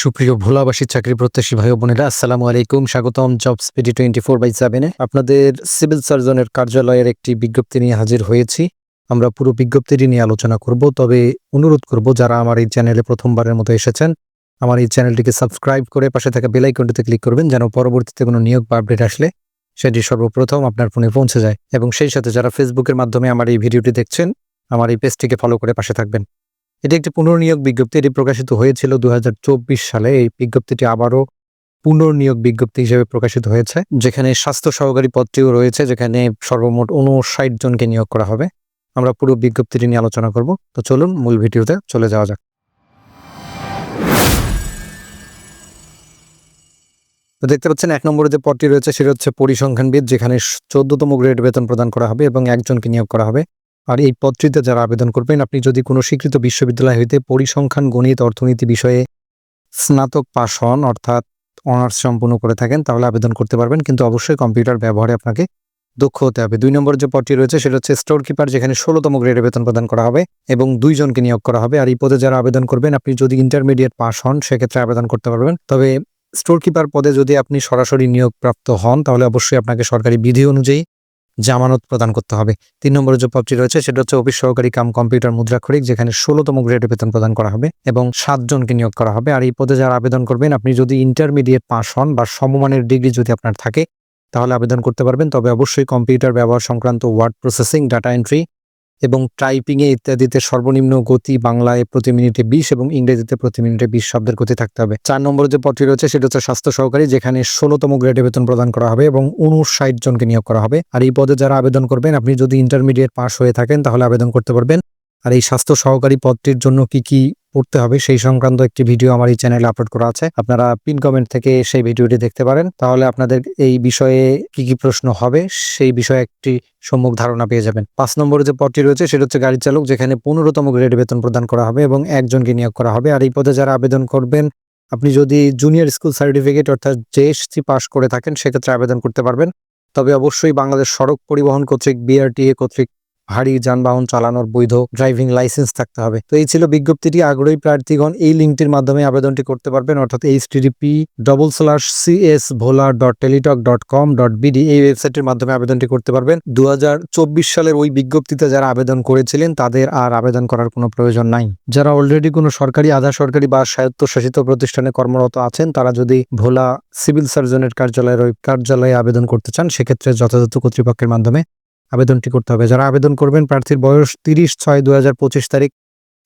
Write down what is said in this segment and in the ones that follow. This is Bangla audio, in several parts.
সুপ্রিয় ভোলাবাসী, চাকরি প্রত্যাশী ভাই বোনেরা, আসসালামু আলাইকুম। স্বাগতম job speedy twenty four by seven. আপনাদের সিভিল সার্জনের কার্যালয়ের একটি বিজ্ঞপ্তি নিয়ে হাজির হয়েছি। আমরা পুরো বিজ্ঞপ্তিটি নিয়ে আলোচনা করব, তবে অনুরোধ করব, যারা আমার এই চ্যানেলে প্রথমবারের মতো এসেছেন, আমার এই চ্যানেলটিকে সাবস্ক্রাইব করে পাশে থাকা বেল আইকনটিতে ক্লিক করবেন, যেন পরবর্তীতে কোনো নিয়োগ বা আপডেট আসলে সেটি সর্বপ্রথম আপনার ফোনে পৌঁছে যায়। এবং সেই সাথে যারা ফেসবুকের মাধ্যমে আমার এই ভিডিওটি দেখছেন, আমার এই পেজটিকে ফলো করে পাশে থাকবেন। এটি একটি পুনর্নিয়োগ বিজ্ঞপ্তি। এটি প্রকাশিত হয়েছিল দু হাজার চব্বিশ সালে। এই বিজ্ঞপ্তিটি আবারও পুনর্নিয়োগ বিজ্ঞপ্তি হিসেবে প্রকাশিত হয়েছে, যেখানে স্বাস্থ্য সহকারী পদটিও রয়েছে, যেখানে সর্বমোট উনষাট জনকে নিয়োগ করা হবে। আমরা পুরো বিজ্ঞপ্তিটি নিয়ে আলোচনা করব। তো চলুন, মূল ভিডিওতে চলে যাওয়া যাক। তো দেখতে পাচ্ছেন, এক নম্বরে যে পদটি রয়েছে, সেটা হচ্ছে পরিসংখ্যানবিদ, যেখানে চোদ্দতম গ্রেড বেতন প্রদান করা হবে এবং একজনকে নিয়োগ করা হবে। আর এই পদটিতে যারা আবেদন করবেন, আপনি যদি কোনো স্বীকৃত বিশ্ববিদ্যালয় হইতে পরিসংখ্যান, গণিত, অর্থনীতি বিষয়ে স্নাতক পাশ হন, অর্থাৎ অনার্স সম্পূর্ণ করে থাকেন, তাহলে আবেদন করতে পারবেন। কিন্তু অবশ্যই কম্পিউটার ব্যবহারে আপনাকে দক্ষ হতে হবে। দুই নম্বর যে পদটি রয়েছে, সেটা হচ্ছে স্টোর কিপার যেখানে ষোলোতম গ্রেডে বেতন প্রদান করা হবে এবং দুইজনকে নিয়োগ করা হবে। আর এই পদে যারা আবেদন করবেন, আপনি যদি ইন্টারমিডিয়েট পাস হন, সেক্ষেত্রে আবেদন করতে পারবেন। তবে স্টোর কিপার পদে যদি আপনি সরাসরি নিয়োগপ্রাপ্ত হন, তাহলে অবশ্যই আপনাকে সরকারি বিধি অনুযায়ী জামানত প্রদান করতে হবে। তিন নম্বরের যে পদটি রয়েছে, সেটা হচ্ছে অফিস সহকারী কাম কম্পিউটার মুদ্রাক্ষরিক, যেখানে ষোলোতম গ্রেডে বেতন প্রদান করা হবে এবং সাতজনকে নিয়োগ করা হবে। আর এই পদে যারা আবেদন করবেন, আপনি যদি ইন্টারমিডিয়েট পাস হন বা সমমানের ডিগ্রি যদি আপনার থাকে, তাহলে আবেদন করতে পারবেন। তবে অবশ্যই কম্পিউটার ব্যবহার সংক্রান্ত ওয়ার্ড প্রসেসিং ডাটা এন্ট্রি এবং টাইপিংয়ে ইত্যাদিতে সর্বনিম্ন গতি বাংলায় প্রতি মিনিটে বিশ এবং ইংরেজিতে প্রতি মিনিটে বিশ শব্দের গতি থাকতে হবে। চার নম্বর যে পদটি রয়েছে সেটা হচ্ছে স্বাস্থ্য সহকারী, যেখানে ষোলোতম গ্রেডে বেতন প্রদান করা হবে এবং উনষাট জনকে নিয়োগ করা হবে। আর এই পদে যারা আবেদন করবেন, আপনি যদি ইন্টারমিডিয়েট পাস হয়ে থাকেন, তাহলে আবেদন করতে পারবেন। আর এই স্বাস্থ্য সহকারী পদটির জন্য কি কি পড়তে হবে, সেই সংক্রান্ত একটি ভিডিও আমার এই চ্যানেলে আপলোড করা আছে। আপনারা পিন কমেন্ট থেকে সেই ভিডিওটি দেখতে পারেন। তাহলে আপনাদের এই বিষয়ে কি কি প্রশ্ন হবে, সেই বিষয়ে একটি সম্মুখ ধারণা পেয়ে যাবেন। পাঁচ নম্বরে যে পদটি রয়েছে, সেটা হচ্ছে গাড়ি চালক, যেখানে পনেরোতম গ্রেড বেতন প্রদান করা হবে এবং একজনকে নিয়োগ করা হবে। আর এই পদে যারা আবেদন করবেন, আপনি যদি জুনিয়র স্কুল সার্টিফিকেট অর্থাৎ জেএসসি পাস করে থাকেন, সেক্ষেত্রে আবেদন করতে পারবেন। তবে অবশ্যই বাংলাদেশ সড়ক পরিবহন কর্তৃক বিআরটিএ কর্তৃক ভারী যানবাহন চালানোর বৈধ ড্রাইভিং লাইসেন্স থাকতে হবে। তো এই ছিল বিজ্ঞপ্তিটি। আগ্রহী প্রার্থীগণ এই লিঙ্কটির মাধ্যমে আবেদনটি করতে পারবেন, অর্থাৎ http double slash C S ভোলা dot teletalk dot com dot BD এই ওয়েবসাইটের মাধ্যমে আবেদনটি করতে পারবেন। দুহাজার চব্বিশ সালের ওই বিজ্ঞপ্তিতে যারা আবেদন করেছিলেন, তাদের আর আবেদন করার কোনো প্রয়োজন নাই। যারা অলরেডি কোনো সরকারি, আধা সরকারি বা স্বায়ত্তশাসিত প্রতিষ্ঠানে কর্মরত আছেন, তারা যদি ভোলা সিভিল সার্জনের কার্যালয়ের ওই কার্যালয়ে আবেদন করতে চান, সেক্ষেত্রে যথাযথ কর্তৃপক্ষের মাধ্যমে আবেদনটি করতে হবে। যারা আবেদন করবেন, প্রার্থীর বয়স তিরিশ ছয় দু তারিখ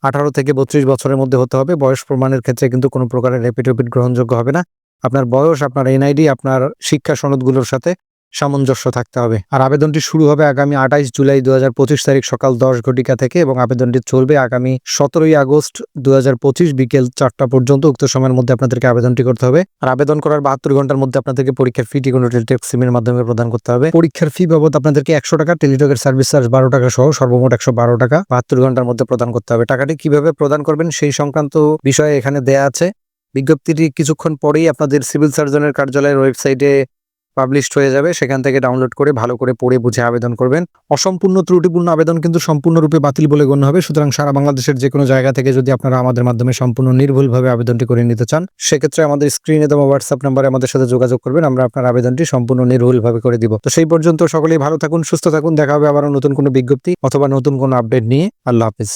আঠারো থেকে বত্রিশ বছরের মধ্যে হতে হবে। বয়স প্রমাণের ক্ষেত্রে কিন্তু কোনো প্রকারের রেপিটোপিট গ্রহণযোগ্য হবে না। আপনার বয়স, আপনার এনআইডি আপনার শিক্ষা সনদগুলোর সাথে সামঞ্জস্য থাকতে হবে। আর আবেদনটি শুরু হবে আগামী আঠাইশ জুলাই দু হাজার পঁচিশ তারিখ সকাল দশ ঘটিকা থেকে এবং আবেদনটি চলবে আগামী সতেরোই আগস্ট দু হাজার পঁচিশ বিকেল চারটা পর্যন্ত। উক্ত সময়ের মধ্যে আপনাদেরকে আবেদনটি করতে হবে। আর আবেদন করার বাহাত্তর ঘণ্টার মধ্যে আপনাদেরকে পরীক্ষার ফিটি কোনো টেলিটক সিমের মাধ্যমে প্রদান করতে হবে। পরীক্ষার ফি বাবদ আপনাদেরকে একশো টাকা, টেলিটকের সার্ভিস চার্জ বারো টাকা সহ সর্বমোট একশো বারো টাকা বাহাত্তর ঘণ্টার মধ্যে প্রদান করতে হবে। টাকাটি কীভাবে প্রদান করবেন সেই সংক্রান্ত বিষয়ে এখানে দেয়া আছে। বিজ্ঞপ্তিটি কিছুক্ষণ পরেই আপনাদের সিভিল সার্জনের কার্যালয়ের ওয়েবসাইটে পাবলিশড হয়ে যাবে, সেখান থেকে ডাউনলোড করে ভালো করে পড়ে বুঝে আবেদন করবেন। অসম্পূর্ণ ত্রুটিপূর্ণ আবেদন কিন্তু সম্পূর্ণরূপে বাতিল বলে গণ্য হবে। সুতরাং সারা বাংলাদেশের যে কোনো জায়গা থেকে যদি আপনারা আমাদের মাধ্যমে সম্পূর্ণ নির্ভুলভাবে আবেদনটি করে নিতে চান, সেক্ষেত্রে আমাদের স্ক্রিনে দেওয়া হোয়াটসঅ্যাপ নাম্বারে আমাদের সাথে যোগাযোগ করবেন, আমরা আপনার আবেদনটি সম্পূর্ণ নির্ভুলভাবে করে দিব। তো সেই পর্যন্ত সকলেই ভালো থাকুন, সুস্থ থাকুন, দেখা হবে আবারও নতুন কোনো বিজ্ঞপ্তি অথবা নতুন কোনো আপডেট নিয়ে। আল্লাহ হাফিজ।